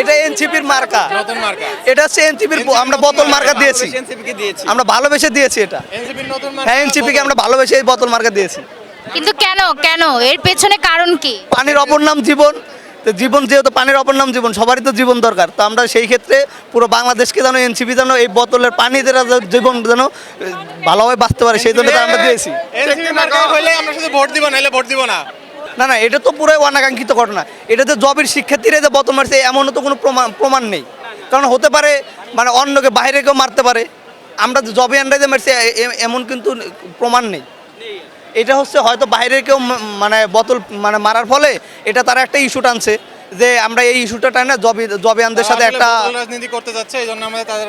এটা এনসিপির মার্কা নতুন মার্কা এটা হচ্ছে এনসিপির আমরা বোতল মার্কা দিয়েছি। এনসিপিকে দিয়েছি। আমরা ভালোবেসে দিয়েছি এটা। এনসিপির নতুন হ্যাঁ এনসিপিকে আমরা ভালোবেসে এই বোতল মার্কা দিয়েছি। কিন্তু কেন কেন? এর পেছনে কারণ কি? পানির অপর নাম জীবন। তো জীবন যেহেতু পানির অপর নাম জীবন সবারই তো জীবন দরকার। তো আমরা সেই ক্ষেত্রে পুরো বাংলাদেশকে যেন এনসিপি যেন এই বোতলের পানি যেন জীবন যেন ভালোভাবে বাঁচতে পারে সেই জন্য আমরা দিয়েছি। এনসিপি মার্কা হলে আমরা শুধু ভোট দিব নাহলে ভোট দিব না। না না এটা তো পুরো অনাকাঙ্ক্ষিত ঘটনা। এটা তো জবের শিক্ষার্থীরা যে বোতল মারছে এমনও তো কোনো প্রমাণ প্রমাণ নেই। কারণ হতে পারে মানে অন্যকে বাইরে কেউ মারতে পারে। আমরা জবে আন্ডারে মারছি এমন কিন্তু প্রমাণ নেই। এটা হচ্ছে হয়তো বাইরের কেউ মানে বোতল মানে মারার ফলে এটা তারা একটা ইস্যু টানছে যে আমরা এই ইস্যুটা টানে জবি জবিয়ানদের সাথে একটা রাজনীতি করতে যাচ্ছে এই জন্য আমাদের তাদের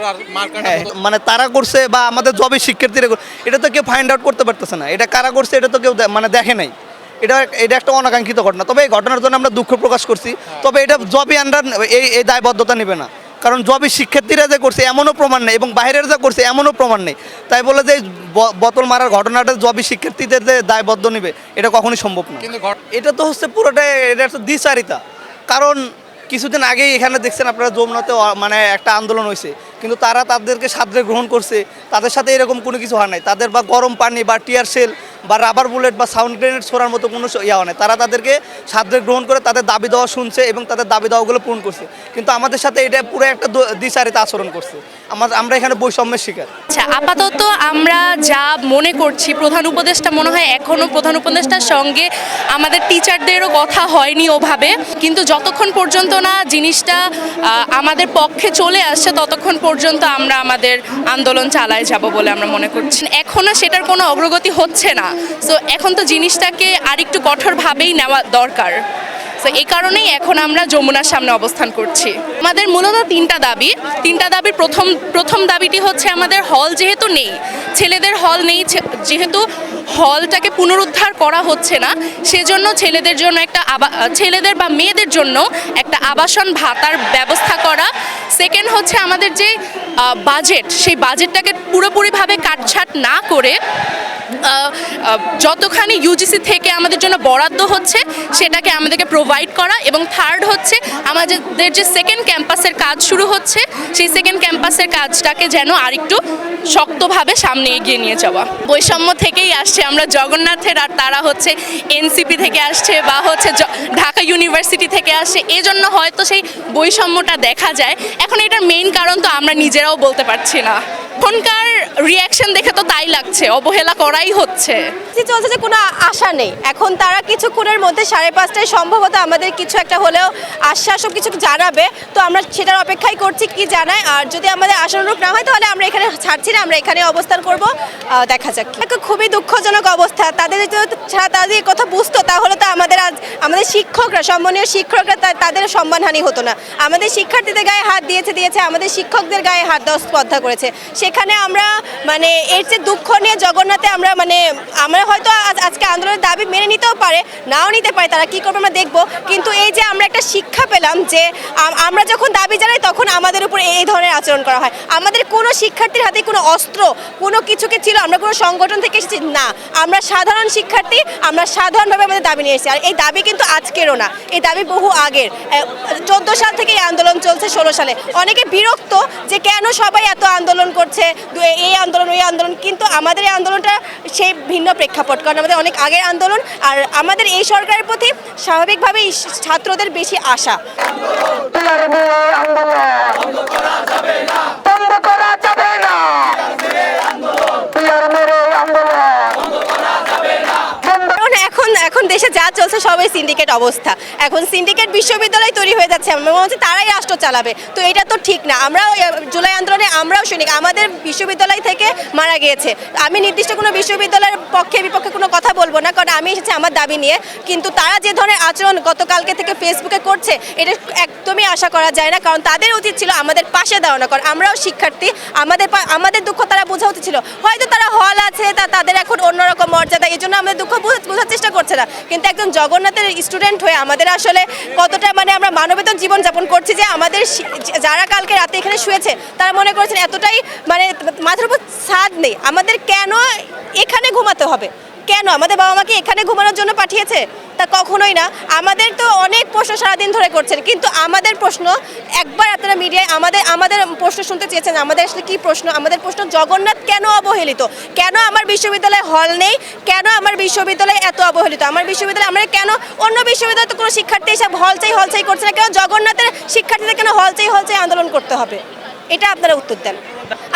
হ্যাঁ মানে তারা করছে বা আমাদের জবের শিক্ষার্থীরা এটা তো কেউ ফাইন্ড আউট করতে পারতেছে না। এটা কারা করছে এটা তো কেউ মানে দেখে নাই। এটা এটা একটা অনাকাঙ্ক্ষিত ঘটনা। তবে এই ঘটনার জন্য আমরা দুঃখ প্রকাশ করছি। তবে এটা জবই আন্ডার এই এই দায়বদ্ধতা নেবে না। কারণ জবি শিক্ষার্থীরা যে করছে এমনও প্রমাণ নেই এবং বাইরের যা করছে এমনও প্রমাণ নেই। তাই বলে যে বোতল মারার ঘটনাটা জবি শিক্ষার্থীদের যে দায়বদ্ধ নেবে এটা কখনোই সম্ভব না। এটা তো হচ্ছে পুরোটাই এটা হচ্ছে দ্বিচারিতা। কারণ কিছুদিন আগেই এখানে দেখছেন আপনারা যমুনাতে মানে একটা আন্দোলন হয়েছে। কিন্তু তারা তাদেরকে সাদরে গ্রহণ করছে। তাদের সাথে এরকম কোনো কিছু হয় নাই। তাদের বা গরম পানি বা টিয়ার সেল বা রাবার বুলেট বা সাউন্ড গ্রেনেড ছোড়ার মতো কোনো ইয়া হয় তারা তাদেরকে সাদরে গ্রহণ করে তাদের দাবি দেওয়া শুনছে এবং তাদের দাবি দেওয়াগুলো পূরণ করছে। কিন্তু আমাদের সাথে এটা পুরো একটা দ- দ্বিচারিতা আচরণ করছে। আমার আমরা এখানে বৈষম্যের শিকার। আচ্ছা আপাতত আমরা যা মনে করছি, প্রধান উপদেষ্টা মনে হয় এখনও প্রধান উপদেষ্টার সঙ্গে আমাদের টিচারদেরও কথা হয়নি ওভাবে। কিন্তু যতক্ষণ পর্যন্ত না জিনিসটা আমাদের পক্ষে চলে আসছে, ততক্ষণ পর্যন্ত আমরা আমাদের আন্দোলন চালায় যাব বলে আমরা মনে করছি। এখনও সেটার কোনো অগ্রগতি হচ্ছে না। সো এখন তো জিনিসটাকে আরেকটু কঠোরভাবেই নেওয়া দরকার। তো এই কারণেই এখন আমরা যমুনার সামনে অবস্থান করছি। আমাদের মূলত তিনটা দাবি। তিনটা দাবির প্রথম প্রথম দাবিটি হচ্ছে আমাদের হল যেহেতু নেই, ছেলেদের হল নেই যেহেতু হলটাকে পুনরুদ্ধার করা হচ্ছে না, সেজন্য ছেলেদের জন্য একটা ছেলেদের বা মেয়েদের জন্য একটা আবাসন ভাতার ব্যবস্থা করা। সেকেন্ড হচ্ছে আমাদের যে বাজেট সেই বাজেটটাকে পুরোপুরিভাবে কাটছাট না করে যতখানি ইউজিসি থেকে আমাদের জন্য বরাদ্দ হচ্ছে, সেটাকে আমাদেরকে প্রোভাইড করা এবং থার্ড হচ্ছে আমাদের যে সেকেন্ড ক্যাম্পাসের কাজ শুরু হচ্ছে, সেই সেকেন্ড ক্যাম্পাসের কাজটাকে যেন আরেকটু শক্তভাবে সামনে এগিয়ে নিয়ে যাওয়া। বৈষম্য থেকেই আসছে, আমরা জগন্নাথের আর তারা হচ্ছে এনসিপি থেকে আসছে বা হচ্ছে ঢাকা ইউনিভার্সিটি থেকে আসছে, এজন্য হয়তো সেই বৈষম্যটা দেখা যায়। এখন এটার মেইন কারণ তো আমরা নিজেরাও বলতে পারছি না। এখনকার রিয়াকশন দেখে তো তাই লাগছে, অবহেলা করাই হচ্ছে। যে চলছে যে কোনো আশা নেই। এখন তারা কিছুক্ষণের মধ্যে সাড়ে পাঁচটায় সম্ভবত আমাদের কিছু একটা হলেও আশ্বাস ও কিছু জানাবে। তো আমরা সেটার অপেক্ষাই করছি কি জানায়। আর যদি আমাদের আশানুরূপ না হয়, তাহলে আমরা এখানে ছাড়ছি না, আমরা এখানে অবস্থান করব। দেখা যাক। একটা খুবই দুঃখজনক অবস্থা। তাদের ছাড়া তাদের কথা বুঝতো, তাহলে তো আমাদের আজ আমাদের শিক্ষকরা, সম্মানীয় শিক্ষকরা তাদের সম্মানহানি হতো না। আমাদের শিক্ষার্থীদের গায়ে হাত দিয়েছে দিয়েছে, আমাদের শিক্ষকদের গায়ে হাত দেওয়া স্পর্ধা করেছে। সেখানে আমরা মানে এর যে দুঃখ নিয়ে জগন্নাথে আমরা মানে আমরা হয়তো আজ- আজকে আন্দোলনের দাবি মেনে নিতেও পারে, নাও নিতে পারে, তারা কি করবে আমরা দেখব। কিন্তু এই যে আমরা একটা শিক্ষা পেলাম যে আমরা যখন দাবি জানাই তখন আমাদের উপর এই ধরনের আচরণ করা হয়। আমাদের কোনো শিক্ষার্থীর হাতে কোনো অস্ত্র, কোনো কিছুকে ছিল, আমরা কোনো সংগঠন থেকে এসেছি, না। আমরা সাধারণ শিক্ষার্থী, আমরা সাধারণভাবে আমাদের দাবি নিয়ে এসেছি। আর এই দাবি কিন্তু আজকেরও না। এই দাবি বহু আগের। চোদ্দ সাল থেকে এই আন্দোলন চলছে ষোলো সালে। অনেকে বিরক্ত যে কেন সবাই এত আন্দোলন করছে এই আন্দোলন, ওই আন্দোলন। কিন্তু আমাদের এই আন্দোলনটা সেই ভিন্ন প্রেক্ষাপট, কারণ আমাদের অনেক আগের আন্দোলন আর আমাদের এই সরকারের প্রতি স্বাভাবিকভাবেই ছাত্রদের বেশি আশা। বন্ধ করা যাবে না পিয়ার মেরে আন্দোলন কারণ এখন এখন দেশে যা চলছে সবাই সিন্ডিকেট অবস্থা। এখন সিন্ডিকেট বিশ্ববিদ্যালয় তৈরি হয়ে যাচ্ছে আমার মনে হচ্ছে তারাই রাষ্ট্র চালাবে। তো এটা তো ঠিক না, আমরাও জুলাই আন্দোলনে আমরাও সৈনিক, আমাদের বিশ্ববিদ্যালয় থেকে মারা গিয়েছে। আমি নির্দিষ্ট কোনো বিশ্ববিদ্যালয়ের পক্ষে, বিপক্ষে কোনো কথা বলব না, কারণ আমি এসেছি আমার দাবি নিয়ে। কিন্তু তারা যে ধরনের আচরণ গতকালকে থেকে ফেসবুকে করছে, এটা একদমই আশা করা যায় না, কারণ তাদের উচিত ছিল আমাদের পাশে দাঁড়ানো, কারণ আমরাও শিক্ষার্থী, আমাদের আমাদের দুঃখ তারা বোঝা উচিত ছিল হয়তো তারা হল আছে, তা তাদের এখন অন্যরকম মর্যাদা এই জন্য আমাদের দুঃখ বোঝার চেষ্টা করছে না। কিন্তু একজন জগন্নাথের স্টুডেন্ট হয়ে আমাদের আসলে কতটা মানে আমরা মানবেতন জীবন যাপন করছি যে আমাদের যারা কালকে রাতে এখানে শুয়েছে, তারা মনে করেছেন এতটাই মানে মাথার উপর স্বাদ নেই। আমাদের কেন এখানে ঘুমাতে হবে? কেন? আমাদের বাবা মাকে এখানে ঘুমানোর জন্য পাঠিয়েছে? তা কখনোই না। আমাদের তো অনেক প্রশ্ন সারাদিন ধরে করছেন। কিন্তু আমাদের প্রশ্ন, একবার আপনারা মিডিয়ায় আমাদের আমাদের প্রশ্ন শুনতে চেয়েছেন আমাদের আসলে কী প্রশ্ন? আমাদের প্রশ্ন জগন্নাথ কেন অবহেলিত? কেন আমার বিশ্ববিদ্যালয়ে হল নেই? কেন আমার বিশ্ববিদ্যালয়ে এত অবহেলিত? আমার বিশ্ববিদ্যালয়ে আমরা কেন অন্য বিশ্ববিদ্যালয়ে তো কোনো শিক্ষার্থী এসে হল চাই হল চাই করছে না? কেন জগন্নাথের শিক্ষার্থীদের কেন হল চাই হল চাই আন্দোলন করতে হবে? এটা আপনারা উত্তর দেন।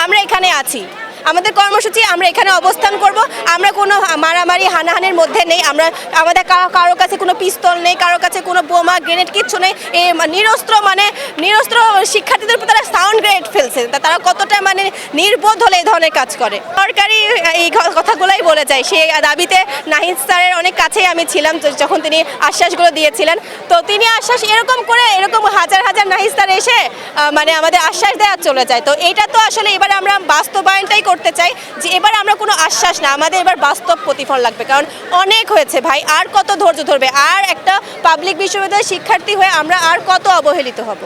আমরা এখানে আছি। আমাদের কর্মসূচি আমরা এখানে অবস্থান করব। আমরা কোনো মারামারি, হানাহানির মধ্যে নেই। আমরা, আমাদের কারও কাছে কোনো পিস্তল নেই, কারও কাছে কোনো বোমা, গ্রেনেড কিচ্ছু নেই। মা- নিরস্ত্র মানে নিরস্ত্র শিক্ষার্থীদের উপর তারা সাউন্ড গ্রেনেড ফেলছে। তারা কতটা মানে নির্বোধ হলে এই ধরনের কাজ করে। সরকারি এই কথাগুলোই বলে যায়। সেই দাবিতে নাহিদ স্যারের অনেক কাছেই আমি ছিলাম যখন তিনি আশ্বাসগুলো দিয়েছিলেন। তো তিনি আশ্বাস এরকম করে, এরকম হাজার হাজার নাহিদ স্যার এসে মানে আমাদের আশ্বাস দেওয়া চলে যায়। তো এটা তো আসলে এবার আমরা বাস্তবায়নটাই করতে চাই যে এবার আমরা কোনো আশ্বাস না, আমাদের এবার বাস্তব প্রতিফল লাগবে। কারণ অনেক হয়েছে ভাই, আর কত ধৈর্য ধরবে? আর একটা পাবলিক বিশ্ববিদ্যালয়ের শিক্ষার্থী হয়ে আমরা আর কত অবহেলিত হব?